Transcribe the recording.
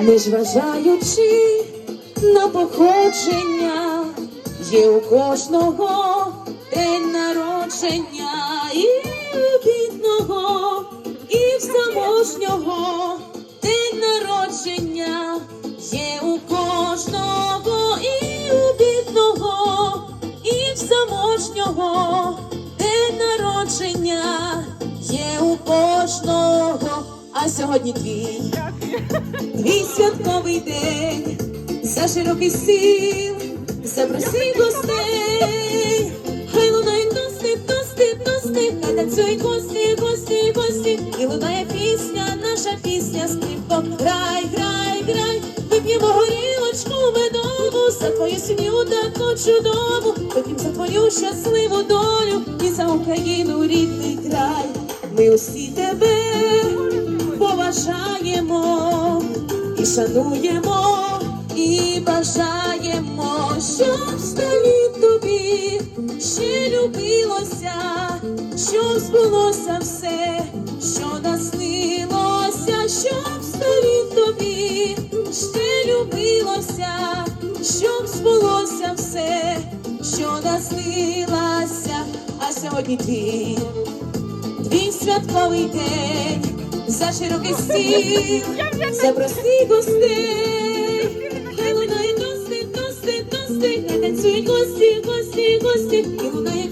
Незважаючи на походження, є у кожного день народження і у бідного, і в заможнього день народження, є у кожного і у бідного, і в заможнього день народження, є у кожного, а сьогодні твій. Святковий день. За широкий стіл, запроси гостей, хай лунають тости, тости, тости, хай танцюють гості, гості, гості, і лунає пісня, наша пісня, скрипко, грай, грай, грай, вип'ємо горілочку медову. За твою сім'ю таку чудову, вип'ємо за твою щасливу долю. І за Україну рідний край. Ми усі тебе поважаємо і шануємо, і бажаємо, щоб сталі тобі ще любилося, щоб збулося все, що наснилося, щоб сталі тобі ще любилося, щоб збулося все, що наснилося, а сьогодні твій твій святковий день, за широкий стіл, запроси гостей, хай лунає тости, тости, тости, хай танцюють гості, гості, гості, і лунає